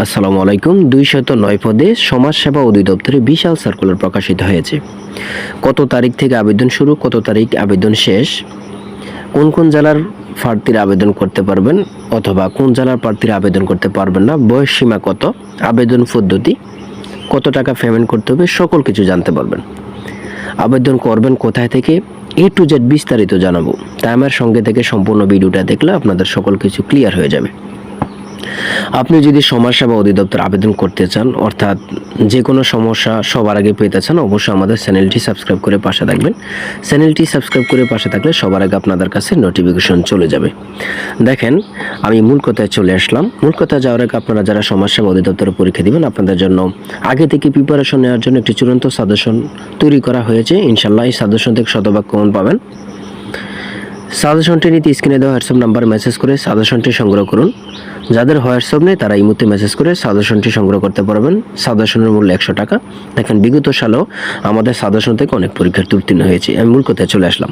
আসসালামু আলাইকুম। দুইশত নয় পদে সমাজসেবা অধিদপ্তরে বিশাল সার্কুলার প্রকাশিত হয়েছে। কত তারিখ থেকে আবেদন শুরু, কত তারিখ আবেদন শেষ, কোন কোন জেলার প্রার্থীরা আবেদন করতে পারবেন অথবা কোন জেলার প্রার্থীরা আবেদন করতে পারবেন না, বয়স সীমা কত, আবেদন পদ্ধতি, কত টাকা পেমেন্ট করতে হবে, সকল কিছু জানতে পারবেন। আবেদন করবেন কোথায় থেকে এ টু জেড বিস্তারিত জানাব। তাই আমার সঙ্গে থেকে সম্পূর্ণ ভিডিওটা দেখলে আপনাদের সকল কিছু ক্লিয়ার হয়ে যাবে। আপনি যদি সমাজসেবা অধিদপ্তর আবেদন করতে চান, অর্থাৎ যে কোনো সমস্যা সবার আগে পেতে চান, অবশ্যই আমাদের চ্যানেলটি সাবস্ক্রাইব করে পাশে থাকবেন। চ্যানেলটি সাবস্ক্রাইব করে পাশে থাকলে সবার আগে আপনাদের কাছে নোটিফিকেশন চলে যাবে। দেখেন, আমি মূল কথায় চলে আসলাম। মূল কথায় যাওয়ার আগে আপনারা যারা সমাজসেবা অধিদপ্তরে পরীক্ষা দিবেন, আপনাদের জন্য আগে থেকে প্রিপারেশন নেওয়ার জন্য একটি চূড়ান্ত সাজেশন তৈরি করা হয়েছে। ইনশাল্লাহ এই সাজেশন থেকে শতভাগ কমন পাবেন। সাজেশনটি নিতে স্ক্রিনে দেওয়া হোয়াটসঅ্যাপ নাম্বার মেসেজ করে সাজেশনটি সংগ্রহ করুন। যাদের হোয়াটসঅ্যাপ নেই, তারা এই মুহূর্তে মেসেজ করে সাজেশনটি সংগ্রহ করতে পারবেন। সাজেশনের মূল্য একশো টাকা। দেখেন, বিগত সালেও আমাদের সাজেশন থেকে অনেক পরীক্ষার্থী উত্তীর্ণ হয়েছে। আমি মূল কথায় চলে আসলাম।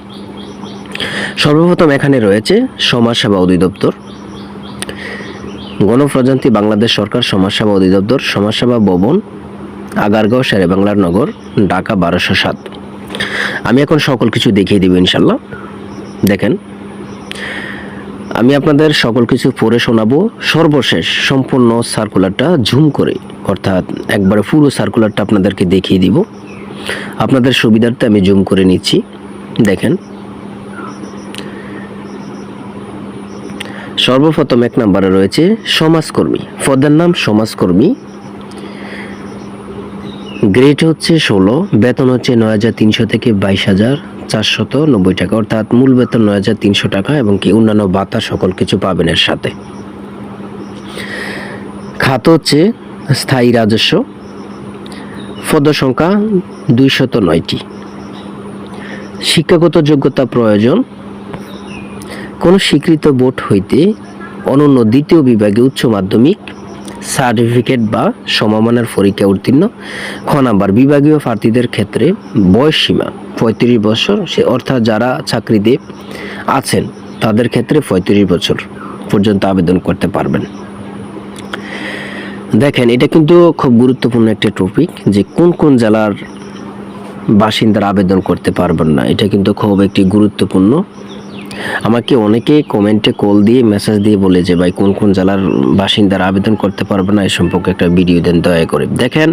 সর্বপ্রথম এখানে রয়েছে সমাজসেবা অধিদপ্তর। গণপ্রজাতন্ত্রী বাংলাদেশ সরকার সমাজসেবা অধিদপ্তর সমাজসেবা ভবন, আগারগাঁও, শেরে বাংলার নগর, ঢাকা বারোশো সাত। আমি এখন সকল কিছু দেখিয়ে দিব ইনশাল্লাহ দেখেন আমি আপনাদের সকল কিছু পড়ে শোনাবো। সর্বশেষ সম্পূর্ণ সার্কুলারটা ঝুম করে, অর্থাৎ একবারে পুরো সার্কুলারটা আপনাদেরকে দেখিয়ে দিব। আপনাদের সুবিধার্থে আমি জুম করে নিচ্ছি। দেখেন। সর্বপ্রথম এক নম্বরে রয়েছে সমাজকর্মী। পদের নাম সমাজকর্মী। গ্রেড হচ্ছে ষোলো, বেতন হচ্ছে নয় হাজার তিনশো থেকে বাইশ হাজার। চারশত নব্বই টাকা। অর্থাৎ মূল বেতন নয় হাজার তিনশো টাকা এবং কি অন্যান্য ভাতা সকল কিছু পাবেন এর সাথে। খাত হচ্ছে স্থায়ী রাজস্ব। পদ সংখ্যা দুইশত নয়টি। শিক্ষাগত যোগ্যতা প্রয়োজন। কোনো স্বীকৃত বোর্ড হইতে অনন্য দ্বিতীয় বিভাগে উচ্চ মাধ্যমিক সার্টিফিকেট বা সমমানের পরীক্ষা উত্তীর্ণ। খ নাম্বার, বিভাগীয় প্রার্থীদের ক্ষেত্রে বয়স সীমা পঁয়ত্রিশ বছর। সে অর্থাৎ যারা চাকরিতে আছেন, তাদের ক্ষেত্রে পঁয়ত্রিশ বছর পর্যন্ত আবেদন করতে পারবেন। দেখেন, এটা কিন্তু খুব গুরুত্বপূর্ণ একটা টপিক যে কোন কোন জেলার বাসিন্দারা আবেদন করতে পারবেন না। এটা কিন্তু খুব একটি গুরুত্বপূর্ণ আমাকে অনেকে কমেন্টে কল দিয়ে মেসেজ দিয়ে বলে যে, ভাই, কোন কোন জেলার বাসিন্দারা আবেদন করতে পারবে না? এই সম্পর্কে একটা ভিডিও দেন, দয়া করে। দেখেন,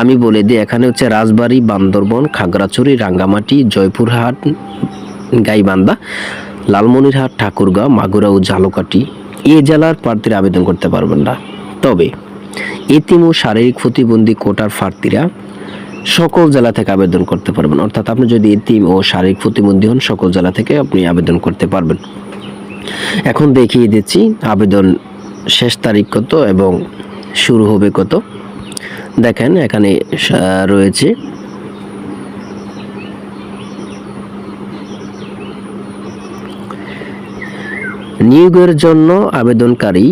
আমি বলে দিই, এখানে হচ্ছে রাজবাড়ী, বান্দরবন, খাগড়াছড়ি, রাঙ্গামাটি, জয়পুরহাট, গাইবান্ধা, লালমনিরহাট, ঠাকুরগাঁও, মাগুরা ও ঝালকাঠি এ জেলার প্রার্থীরা আবেদন করতে পারবেন না। তবে এতিম ও শারীরিক প্রতিবন্ধী কোটার প্রার্থীরা সকল জেলা থেকে আবেদন করতে পারবেন। অর্থাৎ আপনি যদি এতিম ও শারীরিক প্রতিবন্ধী হন, সকল জেলা থেকে আপনি আবেদন করতে পারবেন। এখন দেখিয়ে দিচ্ছি আবেদন শেষ তারিখ কত এবং শুরু হবে কত। দেখেন এখানে রয়েছে। নিয়োগের জন্য আবেদনকারী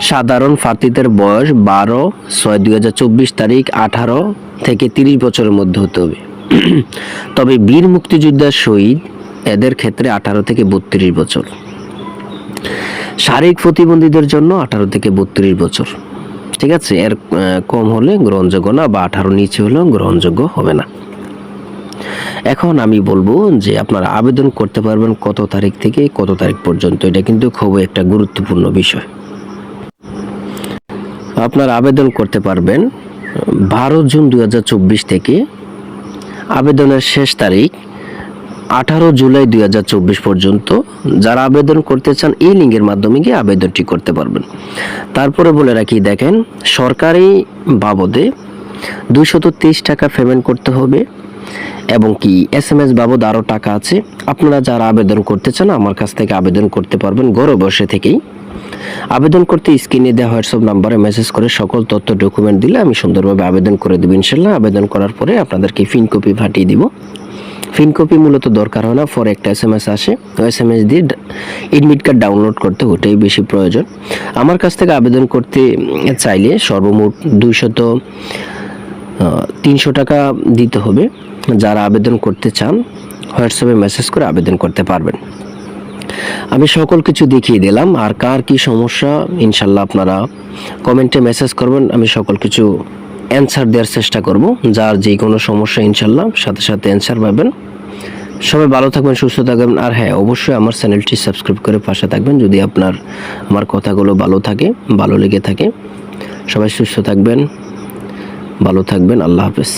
সাধারণ প্রার্থীদের বয়স বারো, ছয়, দুই হাজার চব্বিশ তারিখ, আঠারো থেকে তিরিশ বছরের মধ্যে হতে হবে। তবে বীর মুক্তিযোদ্ধা শহীদ এদের ক্ষেত্রে আঠারো থেকে বত্রিশ বছর। শারীরিক প্রতিবন্ধীদের জন্য আঠারো থেকে বত্রিশ বছর। ঠিক আছে? এর কম হলে গ্রহণযোগ্য না বা আঠারো নিচে হলেও গ্রহণযোগ্য হবে না। এখন আমি বলব যে আপনারা আবেদন করতে পারবেন কত তারিখ থেকে কত তারিখ পর্যন্ত। এটা কিন্তু খুবই একটা গুরুত্বপূর্ণ বিষয়। আপনারা আবেদন করতে পারবেন, বারো জুন দু হাজার চব্বিশ থেকে। আবেদনের শেষ তারিখ আঠারো জুলাই দুই হাজার চব্বিশ পর্যন্ত। যারা আবেদন করতে চান, এই লিঙ্কের মাধ্যমে গিয়ে আবেদনটি করতে পারবেন। তারপরে বলে রাখি, দেখেন, সরকারি বাবদে দুইশত তেইশ টাকা পেমেন্ট করতে হবে এবং কি এস এম এস বাবদ আরও টাকা আছে। আপনারা যারা আবেদন করতে চান, আমার কাছ থেকে আবেদন করতে পারবেন ঘরে বসে থেকেই। আবেদন করতে স্ক্রিনে দেওয়া হোয়াটসঅ্যাপ নাম্বারে মেসেজ করে সকল তথ্য ডকুমেন্ট দিলে আমি সুন্দরভাবে আবেদন করে দেবো ইনশাল্লাহ। আবেদন করার পরে আপনাদেরকে ফিন কপি পাঠিয়ে দিব। ফিন কপি মূলত দরকার হয় না ফর একটা এস এম এস আসে। ওই এস এম এস দিয়ে এডমিট কার্ড ডাউনলোড করতে ওটাই বেশি প্রয়োজন। আমার কাছ থেকে আবেদন করতে চাইলে সর্বমোট দুইশত তিনশো টাকা দিতে হবে। যারা আবেদন করতে চান, হোয়াটসঅ্যাপে মেসেজ করে আবেদন করতে পারবেন। আমি সকল কিছু দেখিয়ে দিলাম, আর কার কি সমস্যা ইনশাল্লাহ আপনারা কমেন্টে মেসেজ করবেন, আমি সকল কিছু অ্যান্সার দেওয়ার চেষ্টা করব। যার যে কোনো সমস্যা ইনশাল্লাহ সাথে সাথে অ্যান্সার পাবেন। সবাই ভালো থাকবেন, সুস্থ থাকবেন, আর হ্যাঁ অবশ্যই আমার চ্যানেলটি সাবস্ক্রাইব করে পাশে থাকবেন যদি আপনার, আমার কথাগুলো ভালো থাকে, ভালো লেগে থাকে। সবাই সুস্থ থাকবেন, ভালো থাকবেন, আল্লাহ হাফেজ।